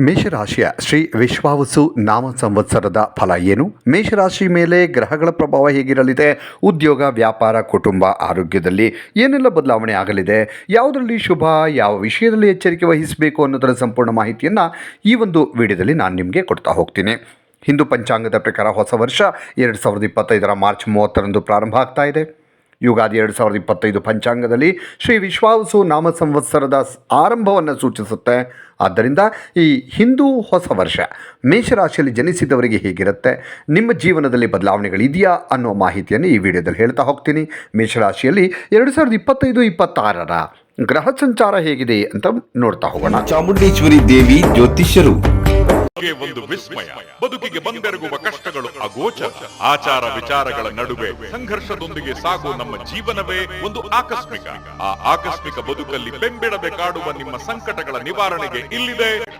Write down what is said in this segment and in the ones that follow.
ಮೇಷರಾಶಿಯ ಶ್ರೀ ವಿಶ್ವಾವಸು ನಾಮ ಸಂವತ್ಸರದ ಫಲ ಏನು? ಮೇಷರಾಶಿ ಮೇಲೆ ಗ್ರಹಗಳ ಪ್ರಭಾವ ಹೇಗಿರಲಿದೆ? ಉದ್ಯೋಗ, ವ್ಯಾಪಾರ, ಕುಟುಂಬ, ಆರೋಗ್ಯದಲ್ಲಿ ಏನೆಲ್ಲ ಬದಲಾವಣೆ ಆಗಲಿದೆ? ಯಾವುದರಲ್ಲಿ ಶುಭ, ಯಾವ ವಿಷಯದಲ್ಲಿ ಎಚ್ಚರಿಕೆ ವಹಿಸಬೇಕು ಅನ್ನೋದರ ಸಂಪೂರ್ಣ ಮಾಹಿತಿಯನ್ನು ಈ ಒಂದು ವಿಡಿಯೋದಲ್ಲಿ ನಾನು ನಿಮಗೆ ಕೊಡ್ತಾ ಹೋಗ್ತೀನಿ. ಹಿಂದೂ ಪಂಚಾಂಗದ ಪ್ರಕಾರ ಹೊಸ ವರ್ಷ ಎರಡು ಸಾವಿರದ ಇಪ್ಪತ್ತೈದರ ಮಾರ್ಚ್ ಮೂವತ್ತರಂದು ಪ್ರಾರಂಭ ಆಗ್ತಾ ಇದೆ. ಯುಗಾದಿ ಎರಡು ಸಾವಿರದ ಇಪ್ಪತ್ತೈದು ಪಂಚಾಂಗದಲ್ಲಿ ಶ್ರೀ ವಿಶ್ವಾವಸು ನಾಮ ಸಂವತ್ಸರದ ಆರಂಭವನ್ನು ಸೂಚಿಸುತ್ತೆ. ಆದ್ದರಿಂದ ಈ ಹಿಂದೂ ಹೊಸ ವರ್ಷ ಮೇಷರಾಶಿಯಲ್ಲಿ ಜನಿಸಿದವರಿಗೆ ಹೇಗಿರುತ್ತೆ? ನಿಮ್ಮ ಜೀವನದಲ್ಲಿ ಬದಲಾವಣೆಗಳಿದೆಯಾ ಅನ್ನೋ ಮಾಹಿತಿಯನ್ನು ಈ ವಿಡಿಯೋದಲ್ಲಿ ಹೇಳ್ತಾ ಹೋಗ್ತೀನಿ. ಮೇಷರಾಶಿಯಲ್ಲಿ ಎರಡು ಸಾವಿರದ ಇಪ್ಪತ್ತೈದು, ಇಪ್ಪತ್ತಾರರ ಗ್ರಹ ಸಂಚಾರ ಹೇಗಿದೆ ಅಂತ ನೋಡ್ತಾ ಹೋಗೋಣ. ಚಾಮುಂಡೇಶ್ವರಿ ದೇವಿ ಜ್ಯೋತಿಷ್ಯರು. ಒಂದು ವಿಸ್ಮಯ. ಬದುಕಿಗೆ ಬಂದೆರಗುವ ಕಷ್ಟಗಳು ಅಗೋಚರ. ಆಚಾರ ವಿಚಾರಗಳ ನಡುವೆ ಸಂಘರ್ಷದೊಂದಿಗೆ ಸಾಗುವ ನಮ್ಮ ಜೀವನವೇ ಒಂದು ಆಕಸ್ಮಿಕ. ಆ ಆಕಸ್ಮಿಕ ಬದುಕಲ್ಲಿ ಬೆಂಬಿಡದೆ ಕಾಡುವ ನಿಮ್ಮ ಸಂಕಟಗಳ ನಿವಾರಣೆಗೆ ಇಲ್ಲಿದೆ.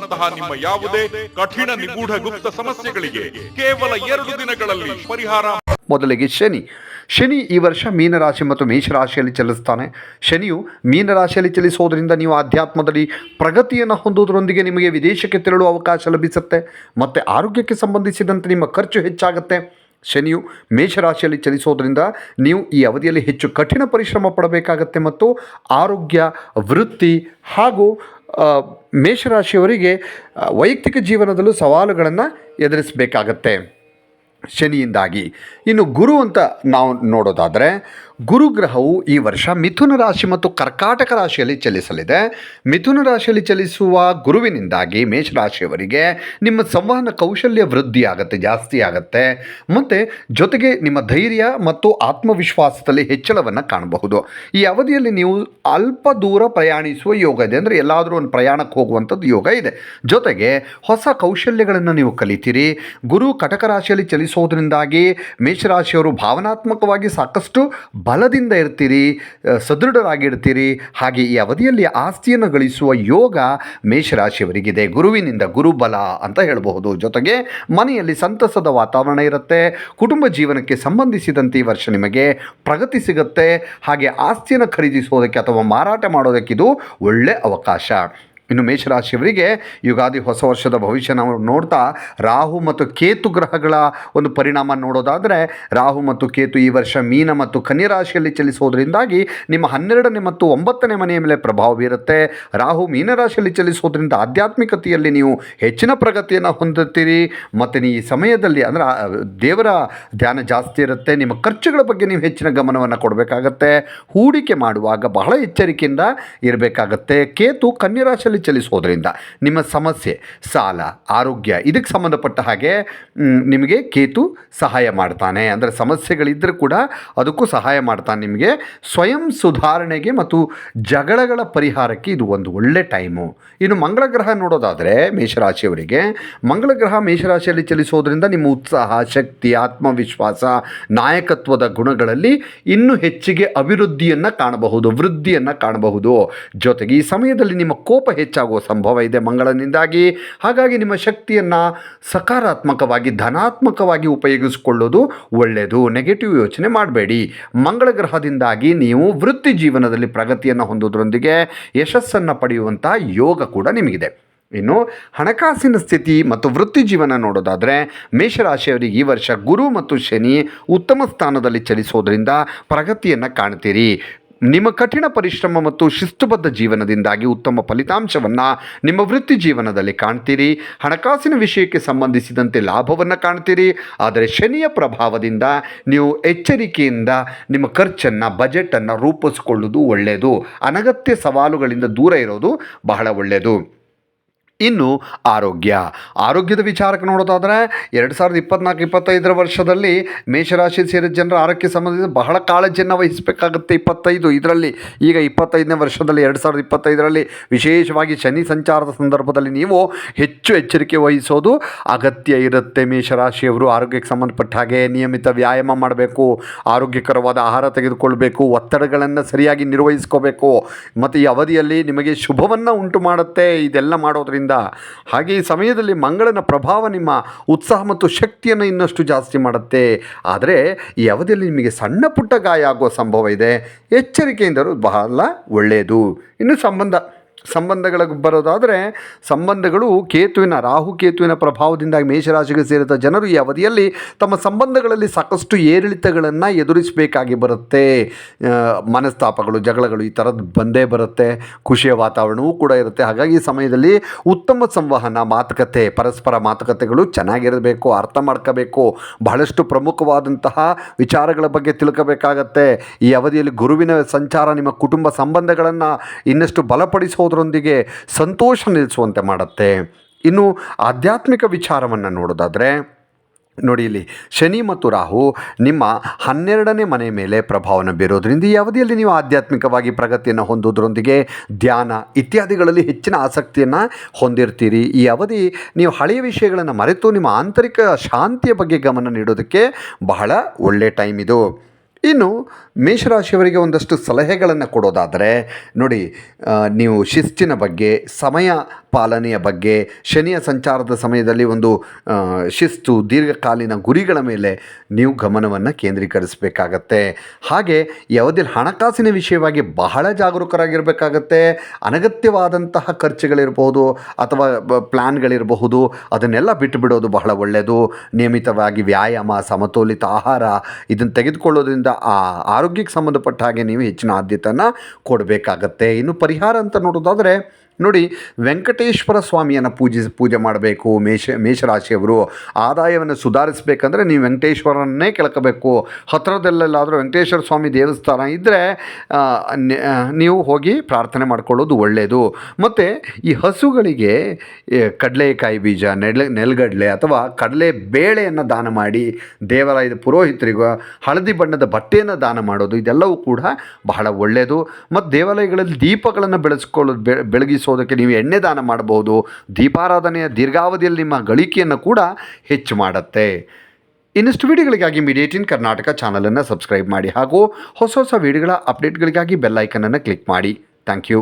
ವಶೀಕರಣದಂತಹ ನಿಮ್ಮ ಯಾವುದೇ ಕಠಿಣ ನಿಗೂಢ ಗುಪ್ತ ಸಮಸ್ಯೆಗಳಿಗೆ ಕೇವಲ ಎರಡು ದಿನಗಳಲ್ಲಿ ಪರಿಹಾರ ಮೊದಲಿಗೆ ಶನಿ. ಶನಿ ಈ ವರ್ಷ ಮೀನರಾಶಿ ಮತ್ತು ಮೇಷರಾಶಿಯಲ್ಲಿ ಚಲಿಸ್ತಾನೆ. ಶನಿಯು ಮೀನರಾಶಿಯಲ್ಲಿ ಚಲಿಸೋದರಿಂದ ನೀವು ಆಧ್ಯಾತ್ಮದಲ್ಲಿ ಪ್ರಗತಿಯನ್ನು ಹೊಂದುವುದರೊಂದಿಗೆ ನಿಮಗೆ ವಿದೇಶಕ್ಕೆ ತೆರಳುವ ಅವಕಾಶ ಲಭಿಸುತ್ತೆ. ಮತ್ತು ಆರೋಗ್ಯಕ್ಕೆ ಸಂಬಂಧಿಸಿದಂತೆ ನಿಮ್ಮ ಖರ್ಚು ಹೆಚ್ಚಾಗುತ್ತೆ. ಶನಿಯು ಮೇಷರಾಶಿಯಲ್ಲಿ ಚಲಿಸೋದರಿಂದ ನೀವು ಈ ಅವಧಿಯಲ್ಲಿ ಹೆಚ್ಚು ಕಠಿಣ ಪರಿಶ್ರಮ ಪಡಬೇಕಾಗತ್ತೆ ಮತ್ತು ಆರೋಗ್ಯ, ವೃತ್ತಿ ಹಾಗೂ ಮೇಷರಾಶಿಯವರಿಗೆ ವೈಯಕ್ತಿಕ ಜೀವನದಲ್ಲೂ ಸವಾಲುಗಳನ್ನು ಎದುರಿಸಬೇಕಾಗತ್ತೆ. ಶನಿಯಿಂದಾಗಿ. ಇನ್ನು ಗುರು ಅಂತ ನಾವು ನೋಡೋದಾದರೆ ಗುರುಗ್ರಹವು ಈ ವರ್ಷ ಮಿಥುನ ರಾಶಿ ಮತ್ತು ಕರ್ಕಾಟಕ ರಾಶಿಯಲ್ಲಿ ಚಲಿಸಲಿದೆ. ಮಿಥುನ ರಾಶಿಯಲ್ಲಿ ಚಲಿಸುವ ಗುರುವಿನಿಂದಾಗಿ ಮೇಷರಾಶಿಯವರಿಗೆ ನಿಮ್ಮ ಸಂವಹನ ಕೌಶಲ್ಯ ವೃದ್ಧಿ ಆಗುತ್ತೆ ಜಾಸ್ತಿ ಆಗುತ್ತೆ. ಮತ್ತು ಜೊತೆಗೆ ನಿಮ್ಮ ಧೈರ್ಯ ಮತ್ತು ಆತ್ಮವಿಶ್ವಾಸದಲ್ಲಿ ಹೆಚ್ಚಳವನ್ನು ಕಾಣಬಹುದು. ಈ ಅವಧಿಯಲ್ಲಿ ನೀವು ಅಲ್ಪ ದೂರ ಪ್ರಯಾಣಿಸುವ ಯೋಗ ಇದೆ ಅಂದರೆ ಎಲ್ಲಾದರೂ ಒಂದು ಪ್ರಯಾಣಕ್ಕೆ ಹೋಗುವಂಥದ್ದು ಯೋಗ ಇದೆ. ಜೊತೆಗೆ ಹೊಸ ಕೌಶಲ್ಯಗಳನ್ನು ನೀವು ಕಲಿತೀರಿ. ಗುರು ಕಟಕ ರಾಶಿಯಲ್ಲಿ ಚಲಿಸೋದ್ರಿಂದಾಗಿ ಮೇಷರಾಶಿಯವರು ಭಾವನಾತ್ಮಕವಾಗಿ ಸಾಕಷ್ಟು ಬಲದಿಂದ ಇರ್ತೀರಿ ಸದೃಢರಾಗಿರ್ತೀರಿ, ಹಾಗೆ ಈ ಅವಧಿಯಲ್ಲಿ ಆಸ್ತಿಯನ್ನು ಗಳಿಸುವ ಯೋಗ ಮೇಷರಾಶಿಯವರಿಗಿದೆ. ಗುರುವಿನಿಂದ ಗುರುಬಲ ಅಂತ ಹೇಳಬಹುದು. ಜೊತೆಗೆ ಮನೆಯಲ್ಲಿ ಸಂತಸದ ವಾತಾವರಣ ಇರುತ್ತೆ. ಕುಟುಂಬ ಜೀವನಕ್ಕೆ ಸಂಬಂಧಿಸಿದಂತೆ ಈ ವರ್ಷ ನಿಮಗೆ ಪ್ರಗತಿ ಸಿಗುತ್ತೆ. ಹಾಗೆ ಆಸ್ತಿಯನ್ನು ಖರೀದಿಸೋದಕ್ಕೆ ಅಥವಾ ಮಾರಾಟ ಮಾಡೋದಕ್ಕಿದು ಒಳ್ಳೆ ಅವಕಾಶ. ಇನ್ನು ಮೇಷರಾಶಿಯವರಿಗೆ ಯುಗಾದಿ ಹೊಸ ವರ್ಷದ ಭವಿಷ್ಯ ನಾವು ನೋಡ್ತಾ ರಾಹು ಮತ್ತು ಕೇತು ಗ್ರಹಗಳ ಒಂದು ಪರಿಣಾಮ ನೋಡೋದಾದರೆ ರಾಹು ಮತ್ತು ಕೇತು ಈ ವರ್ಷ ಮೀನ ಮತ್ತು ಕನ್ಯರಾಶಿಯಲ್ಲಿ ಚಲಿಸೋದ್ರಿಂದಾಗಿ ನಿಮ್ಮ ಹನ್ನೆರಡನೇ ಮತ್ತು ಒಂಬತ್ತನೇ ಮನೆಯ ಮೇಲೆ ಪ್ರಭಾವ ಬೀರುತ್ತೆ. ರಾಹು ಮೀನರಾಶಿಯಲ್ಲಿ ಚಲಿಸೋದ್ರಿಂದ ಆಧ್ಯಾತ್ಮಿಕತೆಯಲ್ಲಿ ನೀವು ಹೆಚ್ಚಿನ ಪ್ರಗತಿಯನ್ನು ಹೊಂದುತ್ತೀರಿ. ಮತ್ತು ಈ ಸಮಯದಲ್ಲಿ ಅಂದರೆ ದೇವರ ಧ್ಯಾನ ಜಾಸ್ತಿ ಇರುತ್ತೆ. ನಿಮ್ಮ ಖರ್ಚುಗಳ ಬಗ್ಗೆ ನೀವು ಹೆಚ್ಚಿನ ಗಮನವನ್ನು ಕೊಡಬೇಕಾಗತ್ತೆ. ಹೂಡಿಕೆ ಮಾಡುವಾಗ ಬಹಳ ಎಚ್ಚರಿಕೆಯಿಂದ ಇರಬೇಕಾಗತ್ತೆ. ಕೇತು ಕನ್ಯಾ ರಾಶಿಯಲ್ಲಿ ಚಲಿಸೋದ್ರಿಂದ ನಿಮ್ಮ ಸಮಸ್ಯೆ, ಸಾಲ, ಆರೋಗ್ಯ ಇದಕ್ಕೆ ಸಂಬಂಧಪಟ್ಟ ಹಾಗೆ ನಿಮಗೆ ಕೇತು ಸಹಾಯ ಮಾಡ್ತಾನೆ. ಅಂದರೆ ಸಮಸ್ಯೆಗಳಿದ್ದರೂ ಕೂಡ ಅದಕ್ಕೂ ಸಹಾಯ ಮಾಡ್ತಾನೆ ನಿಮಗೆ. ಸ್ವಯಂ ಸುಧಾರಣೆಗೆ ಮತ್ತು ಜಗಳಗಳ ಪರಿಹಾರಕ್ಕೆ ಇದು ಒಂದು ಒಳ್ಳೆ ಟೈಮು. ಇನ್ನು ಮಂಗಳ ಗ್ರಹ ನೋಡೋದಾದರೆ ಮೇಷರಾಶಿಯವರಿಗೆ, ಮಂಗಳ ಗ್ರಹ ಮೇಷರಾಶಿಯಲ್ಲಿ ಚಲಿಸೋದ್ರಿಂದ ನಿಮ್ಮ ಉತ್ಸಾಹ, ಶಕ್ತಿ, ಆತ್ಮವಿಶ್ವಾಸ, ನಾಯಕತ್ವದ ಗುಣಗಳಲ್ಲಿ ಇನ್ನೂ ಹೆಚ್ಚಿಗೆ ಅಭಿವೃದ್ಧಿಯನ್ನು ಕಾಣಬಹುದು, ವೃದ್ಧಿಯನ್ನು ಕಾಣಬಹುದು. ಜೊತೆಗೆ ಈ ಸಮಯದಲ್ಲಿ ನಿಮ್ಮ ಕೋಪ ಹೆಚ್ಚಾಗುವ ಸಂಭವ ಇದೆ ಮಂಗಳನಿಂದಾಗಿ. ಹಾಗಾಗಿ ನಿಮ್ಮ ಶಕ್ತಿಯನ್ನು ಸಕಾರಾತ್ಮಕವಾಗಿ, ಧನಾತ್ಮಕವಾಗಿ ಉಪಯೋಗಿಸಿಕೊಳ್ಳೋದು ಒಳ್ಳೆಯದು. ನೆಗೆಟಿವ್ ಯೋಚನೆ ಮಾಡಬೇಡಿ. ಮಂಗಳ ಗ್ರಹದಿಂದಾಗಿ ನೀವು ವೃತ್ತಿ ಜೀವನದಲ್ಲಿ ಪ್ರಗತಿಯನ್ನು ಹೊಂದೋದ್ರೊಂದಿಗೆ ಯಶಸ್ಸನ್ನು ಪಡೆಯುವಂಥ ಯೋಗ ಕೂಡ ನಿಮಗಿದೆ. ಇನ್ನು ಹಣಕಾಸಿನ ಸ್ಥಿತಿ ಮತ್ತು ವೃತ್ತಿ ಜೀವನ ನೋಡೋದಾದರೆ, ಮೇಷರಾಶಿಯವರಿಗೆ ಈ ವರ್ಷ ಗುರು ಮತ್ತು ಶನಿ ಉತ್ತಮ ಸ್ಥಾನದಲ್ಲಿ ಚಲಿಸೋದ್ರಿಂದ ಪ್ರಗತಿಯನ್ನು ಕಾಣ್ತೀರಿ. ನಿಮ್ಮ ಕಠಿಣ ಪರಿಶ್ರಮ ಮತ್ತು ಶಿಸ್ತುಬದ್ಧ ಜೀವನದಿಂದಾಗಿ ಉತ್ತಮ ಫಲಿತಾಂಶವನ್ನು ನಿಮ್ಮ ವೃತ್ತಿ ಜೀವನದಲ್ಲಿ ಕಾಣ್ತೀರಿ. ಹಣಕಾಸಿನ ವಿಷಯಕ್ಕೆ ಸಂಬಂಧಿಸಿದಂತೆ ಲಾಭವನ್ನು ಕಾಣ್ತೀರಿ. ಆದರೆ ಶನಿಯ ಪ್ರಭಾವದಿಂದ ನೀವು ಎಚ್ಚರಿಕೆಯಿಂದ ನಿಮ್ಮ ಖರ್ಚನ್ನು, ಬಜೆಟನ್ನು ರೂಪಿಸಿಕೊಳ್ಳುವುದು ಒಳ್ಳೆಯದು. ಅನಗತ್ಯ ಸವಾಲುಗಳಿಂದ ದೂರ ಇರೋದು ಬಹಳ ಒಳ್ಳೆಯದು. ಇನ್ನು ಆರೋಗ್ಯ. ಆರೋಗ್ಯದ ವಿಚಾರಕ್ಕೆ ನೋಡೋದಾದರೆ ಎರಡು ಸಾವಿರದ ಇಪ್ಪತ್ನಾಲ್ಕು, ಇಪ್ಪತ್ತೈದರ ವರ್ಷದಲ್ಲಿ ಮೇಷರಾಶಿ ಸೇರಿದ ಜನರ ಆರೋಗ್ಯ ಸಂಬಂಧಿಸಿದ ಬಹಳ ಕಾಳಜಿಯನ್ನು ವಹಿಸಬೇಕಾಗುತ್ತೆ ಇಪ್ಪತ್ತೈದು. ಇದರಲ್ಲಿ ಈಗ ಇಪ್ಪತ್ತೈದನೇ ವರ್ಷದಲ್ಲಿ ಎರಡು ಸಾವಿರದ ಇಪ್ಪತ್ತೈದರಲ್ಲಿ ವಿಶೇಷವಾಗಿ ಶನಿ ಸಂಚಾರದ ಸಂದರ್ಭದಲ್ಲಿ ನೀವು ಹೆಚ್ಚು ಎಚ್ಚರಿಕೆ ವಹಿಸೋದು ಅಗತ್ಯ ಇರುತ್ತೆ ಮೇಷರಾಶಿಯವರು ಆರೋಗ್ಯಕ್ಕೆ ಸಂಬಂಧಪಟ್ಟ ಹಾಗೆ ನಿಯಮಿತ ವ್ಯಾಯಾಮ ಮಾಡಬೇಕು, ಆರೋಗ್ಯಕರವಾದ ಆಹಾರ ತೆಗೆದುಕೊಳ್ಬೇಕು, ಒತ್ತಡಗಳನ್ನು ಸರಿಯಾಗಿ ನಿರ್ವಹಿಸ್ಕೋಬೇಕು. ಮತ್ತು ಈ ಅವಧಿಯಲ್ಲಿ ನಿಮಗೆ ಶುಭವನ್ನು ಉಂಟು ಮಾಡುತ್ತೆ. ಇದೆಲ್ಲ ಮಾಡೋದ್ರಿಂದ ಹಾಗೆ ಈ ಸಮಯದಲ್ಲಿ ಮಂಗಳನ ಪ್ರಭಾವ ನಿಮ್ಮ ಉತ್ಸಾಹ ಮತ್ತು ಶಕ್ತಿಯನ್ನು ಇನ್ನಷ್ಟು ಜಾಸ್ತಿ ಮಾಡುತ್ತೆ. ಆದರೆ ಈ ಅವಧಿಯಲ್ಲಿ ನಿಮಗೆ ಸಣ್ಣ ಪುಟ್ಟ ಗಾಯ ಆಗುವ ಸಂಭವ ಇದೆ. ಎಚ್ಚರಿಕೆಯಿಂದರು ಬಹಳ ಒಳ್ಳೆಯದು. ಇನ್ನು ಸಂಬಂಧ ಸಂಬಂಧಗಳಿಗೆ ಬರೋದಾದರೆ ಸಂಬಂಧಗಳು ಕೇತುವಿನ, ರಾಹು ಕೇತುವಿನ ಪ್ರಭಾವದಿಂದಾಗಿ ಮೇಷರಾಶಿಗೆ ಸೇರಿದ ಜನರು ಈ ಅವಧಿಯಲ್ಲಿ ತಮ್ಮ ಸಂಬಂಧಗಳಲ್ಲಿ ಸಾಕಷ್ಟು ಏರಿಳಿತಗಳನ್ನು ಎದುರಿಸಬೇಕಾಗಿ ಬರುತ್ತೆ. ಮನಸ್ತಾಪಗಳು, ಜಗಳಗಳು ಈ ಥರದ್ದು ಬಂದೇ ಬರುತ್ತೆ. ಖುಷಿಯ ವಾತಾವರಣವೂ ಕೂಡ ಇರುತ್ತೆ. ಹಾಗಾಗಿ ಈ ಸಮಯದಲ್ಲಿ ಉತ್ತಮ ಸಂವಹನ, ಮಾತುಕತೆ, ಪರಸ್ಪರ ಮಾತುಕತೆಗಳು ಚೆನ್ನಾಗಿರಬೇಕು, ಅರ್ಥ ಮಾಡ್ಕೋಬೇಕು, ಬಹಳಷ್ಟು ಪ್ರಮುಖವಾದಂತಹ ವಿಚಾರಗಳ ಬಗ್ಗೆ ತಿಳ್ಕೋಬೇಕಾಗತ್ತೆ. ಈ ಅವಧಿಯಲ್ಲಿ ಗುರುವಿನ ಸಂಚಾರ ನಿಮ್ಮ ಕುಟುಂಬ ಸಂಬಂಧಗಳನ್ನು ಇನ್ನಷ್ಟು ಬಲಪಡಿಸೋದ್ರೊಂದಿಗೆ ಸಂತೋಷ ನಿಲ್ಲಿಸುವಂತೆ ಮಾಡುತ್ತೆ. ಇನ್ನು ಆಧ್ಯಾತ್ಮಿಕ ವಿಚಾರವನ್ನು ನೋಡೋದಾದರೆ, ನೋಡಿ ಇಲ್ಲಿ, ಶನಿ ಮತ್ತು ರಾಹು ನಿಮ್ಮ ಹನ್ನೆರಡನೇ ಮನೆ ಮೇಲೆ ಪ್ರಭಾವನ ಬೀರೋದ್ರಿಂದ ಈ ಅವಧಿಯಲ್ಲಿ ನೀವು ಆಧ್ಯಾತ್ಮಿಕವಾಗಿ ಪ್ರಗತಿಯನ್ನು ಹೊಂದೋದ್ರೊಂದಿಗೆ ಧ್ಯಾನ ಇತ್ಯಾದಿಗಳಲ್ಲಿ ಹೆಚ್ಚಿನ ಆಸಕ್ತಿಯನ್ನು ಹೊಂದಿರ್ತೀರಿ. ಈ ಅವಧಿ ನೀವು ಹಳೆಯ ವಿಷಯಗಳನ್ನು ಮರೆತು ನಿಮ್ಮ ಆಂತರಿಕ ಶಾಂತಿಯ ಬಗ್ಗೆ ಗಮನ ನೀಡೋದಕ್ಕೆ ಬಹಳ ಒಳ್ಳೆಯ ಟೈಮ್ ಇದು. ಇನ್ನು ಮೇಷರಾಶಿಯವರಿಗೆ ಒಂದಷ್ಟು ಸಲಹೆಗಳನ್ನು ಕೊಡೋದಾದರೆ ನೋಡಿ ನೀವು ಶಿಸ್ತಿನ ಬಗ್ಗೆ ಸಮಯ ಪಾಲನೆಯ ಬಗ್ಗೆ ಶನಿಯ ಸಂಚಾರದ ಸಮಯದಲ್ಲಿ ಒಂದು ಶಿಸ್ತು ದೀರ್ಘಕಾಲೀನ ಗುರಿಗಳ ಮೇಲೆ ನೀವು ಗಮನವನ್ನು ಕೇಂದ್ರೀಕರಿಸಬೇಕಾಗತ್ತೆ. ಹಾಗೆ ಯಾವುದೇ ಹಣಕಾಸಿನ ವಿಷಯವಾಗಿ ಬಹಳ ಜಾಗರೂಕರಾಗಿರಬೇಕಾಗತ್ತೆ. ಅನಗತ್ಯವಾದಂತಹ ಖರ್ಚುಗಳಿರ್ಬೋದು ಅಥವಾ ಪ್ಲ್ಯಾನ್ಗಳಿರಬಹುದು ಅದನ್ನೆಲ್ಲ ಬಿಟ್ಟು ಬಿಡೋದು ಬಹಳ ಒಳ್ಳೆಯದು ನಿಯಮಿತವಾಗಿ ವ್ಯಾಯಾಮ, ಸಮತೋಲಿತ ಆಹಾರ ಇದನ್ನು ತೆಗೆದುಕೊಳ್ಳೋದ್ರಿಂದ ಆ ಆರೋಗ್ಯಕ್ಕೆ ಸಂಬಂಧಪಟ್ಟ ಹಾಗೆ ನೀವು ಹೆಚ್ಚಿನ ಆದ್ಯತೆಯನ್ನು ಕೊಡಬೇಕಾಗತ್ತೆ. ಇನ್ನು ಪರಿಹಾರ ಅಂತ ನೋಡೋದಾದರೆ ನೋಡಿ, ವೆಂಕಟೇಶ್ವರ ಸ್ವಾಮಿಯನ್ನು ಪೂಜಿಸಿ ಪೂಜೆ ಮಾಡಬೇಕು, ಮೇಷ, ಮೇಷರಾಶಿಯವರು ಆದಾಯವನ್ನು ಸುಧಾರಿಸಬೇಕಂದ್ರೆ ನೀವು ವೆಂಕಟೇಶ್ವರನ್ನೇ ಕೆಳ್ಕೋಬೇಕು. ಹತ್ತಿರದಲ್ಲೆಲ್ಲಾದರೂ ವೆಂಕಟೇಶ್ವರ ಸ್ವಾಮಿ ದೇವಸ್ಥಾನ ಇದ್ದರೆ ನೀವು ಹೋಗಿ ಪ್ರಾರ್ಥನೆ ಮಾಡ್ಕೊಳ್ಳೋದು ಒಳ್ಳೆಯದು ಮತ್ತು ಈ ಹಸುಗಳಿಗೆ ಕಡಲೆಕಾಯಿ ಬೀಜ ನೆಲ ನೆಲಗಡಲೆ ಅಥವಾ ಕಡಲೆ ಬೇಳೆಯನ್ನು ದಾನ ಮಾಡಿ ದೇವರಾಯದ ಪುರೋಹಿತರಿಗೂ ಹಳದಿ ಬಣ್ಣದ ಬಟ್ಟೆಯನ್ನು ದಾನ ಮಾಡೋದು, ಇದೆಲ್ಲವೂ ಕೂಡ ಬಹಳ ಒಳ್ಳೆಯದು ಮತ್ತು ದೇವಾಲಯಗಳಲ್ಲಿ ದೀಪಗಳನ್ನು ಬೆಳೆಸ್ಕೊಳ್ಳೋದು ಬೆ ಬೆಳಗಿಸೋದಕ್ಕೆ ನೀವು ಎಣ್ಣೆ ದಾನ ಮಾಡಬಹುದು, ದೀಪಾರಾಧನೆಯ ದೀರ್ಘಾವಧಿಯಲ್ಲಿ ನಿಮ್ಮ ಗಳಿಕೆಯನ್ನು ಕೂಡ ಹೆಚ್ಚು ಮಾಡುತ್ತೆ. ಇನ್ನಷ್ಟು ವಿಡಿಯೋಗಳಿಗಾಗಿ ಮೀಡಿಯೇಟಿನ್ ಕರ್ನಾಟಕ ಚಾನಲನ್ನು ಸಬ್ಸ್ಕ್ರೈಬ್ ಮಾಡಿ ಹಾಗೂ ಹೊಸ ಹೊಸ ವಿಡಿಯೋಗಳ ಅಪ್ಡೇಟ್ಗಳಿಗಾಗಿ ಬೆಲ್ ಐಕನನ್ನು ಕ್ಲಿಕ್ ಮಾಡಿ. Thank you